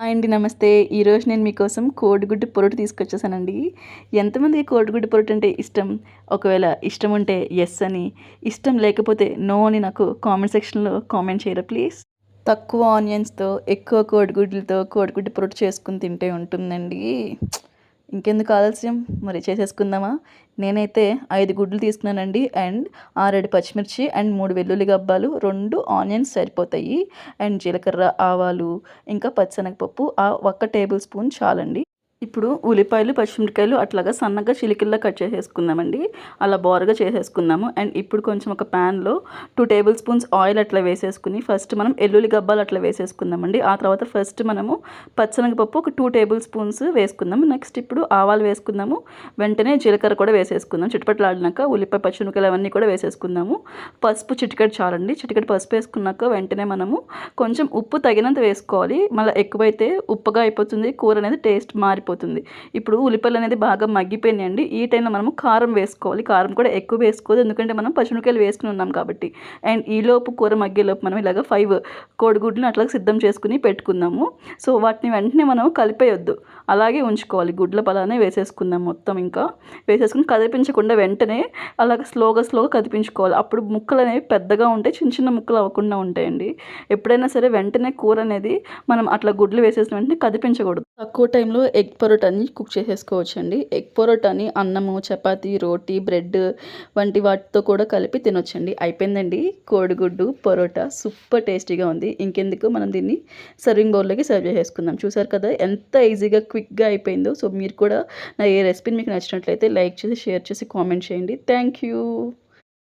Hi అండి నమస్తే. ఈరోజు నేను మీకోసం కోడిగుడ్డు పొరటు తీసుకొచ్చేసానండి. ఎంతమందికి కోడిగుడ్డు పొరటు అంటే ఇష్టం? ఒకవేళ ఇష్టం ఉంటే ఎస్ అని ఇష్టం లేకపోతే నో అని నాకు కామెంట్ సెక్షన్లో కామెంట్ చేయరా ప్లీజ్ తక్కువ ఆనియన్స్తో ఎక్కువ కోడిగుడ్లతో కోడిగుడ్డు పొరటు చేసుకుని తింటే ఉంటుందండి. ఇంకెందుకు ఆలస్యం? మరి చేసేసుకుందామా? నేనైతే ఐదు గుడ్లు తీసుకున్నానండి. అండ్ ఆరేడు పచ్చిమిర్చి అండ్ మూడు వెల్లుల్లి గబ్బాలు రెండు ఆనియన్స్ సరిపోతాయి. అండ్ జీలకర్ర ఆవాలు ఇంకా పచ్చనగపప్పు ఆ ఒక్క టేబుల్ స్పూన్ చాలండి. ఇప్పుడు ఉల్లిపాయలు పచ్చిమిరకాయలు అట్లాగా సన్నగా చిలికిల్లా కట్ చేసేసుకుందామండి. అలా బోరగా చేసేసుకుందాము. అండ్ ఇప్పుడు కొంచెం ఒక ప్యాన్లో టూ టేబుల్ స్పూన్స్ ఆయిల్ అట్లా వేసేసుకుని ఫస్ట్ మనం ఎల్లుల్లి గబ్బాలు అట్లా వేసేసుకుందామండి. ఆ తర్వాత ఫస్ట్ మనము పచ్చనగపప్పు ఒక టూ టేబుల్ స్పూన్స్ వేసుకుందాము. నెక్స్ట్ ఇప్పుడు ఆవాలు వేసుకుందాము. వెంటనే జీలకర్ర కూడా వేసేసుకుందాం చుట్టుపట్లాడినాక ఉల్లిపాయ పచ్చిమిరకాయలు అవన్నీ కూడా వేసేసుకుందాము. పసుపు చిటికెట్ చాలండి. చిటికెట్ పసుపు వేసుకున్నాక వెంటనే మనము కొంచెం ఉప్పు తగినంత వేసుకోవాలి. మళ్ళీ ఎక్కువైతే ఉప్పుగా అయిపోతుంది. కూర అనేది టేస్ట్ మారిపోతుంది అయిపోతుంది. ఇప్పుడు ఉల్లిపాయలు అనేది బాగా మగ్గిపోయినాయండి. ఈ టైంలో మనము కారం వేసుకోవాలి. కారం కూడా ఎక్కువ వేసుకోవద్దు. ఎందుకంటే మనం పచ్చిమిరకాయలు వేసుకుని ఉన్నాం కాబట్టి. అండ్ ఈలోపు కూర మగ్గేలోపు మనం ఇలాగ ఫైవ్ కోడిగుడ్లను అట్లా సిద్ధం చేసుకుని పెట్టుకుందాము. సో వాటిని వెంటనే మనం కలిపేయొద్దు. అలాగే ఉంచుకోవాలి. గుడ్ల పలానే వేసేసుకుందాం మొత్తం ఇంకా. వేసేసుకుని కదిపించకుండా వెంటనే అలాగ స్లోగా స్లోగా కదిపించుకోవాలి అప్పుడు ముక్కలు అనేవి పెద్దగా ఉంటాయి. చిన్న చిన్న ముక్కలు అవ్వకుండా ఉంటాయండి. ఎప్పుడైనా సరే వెంటనే కూర అనేది మనం అట్లా గుడ్లు వేసేసిన వెంటనే కదిపించకూడదు తక్కువ టైంలో ఎగ్ పొరోటాని కుక్ చేసేసుకోవచ్చండి. ఎగ్ పొరోటాని అన్నము చపాతీ రోటీ బ్రెడ్ వంటి వాటితో కూడా కలిపి తినొచ్చండి. అయిపోయిందండి. కోడిగుడ్డు పొరోటా సూపర్ టేస్టీగా ఉంది. ఇంకెందుకు మనం దీన్ని సర్వింగ్ బౌల్లోకి సర్వ్ చేసేసుకుందాం. చూసారు కదా ఎంత ఈజీగా క్విక్గా అయిపోయిందో. సో మీరు కూడా నా ఏ రెసిపీని మీకు నచ్చినట్లయితే లైక్ చేసి షేర్ చేసి కామెంట్ చేయండి. Thank you.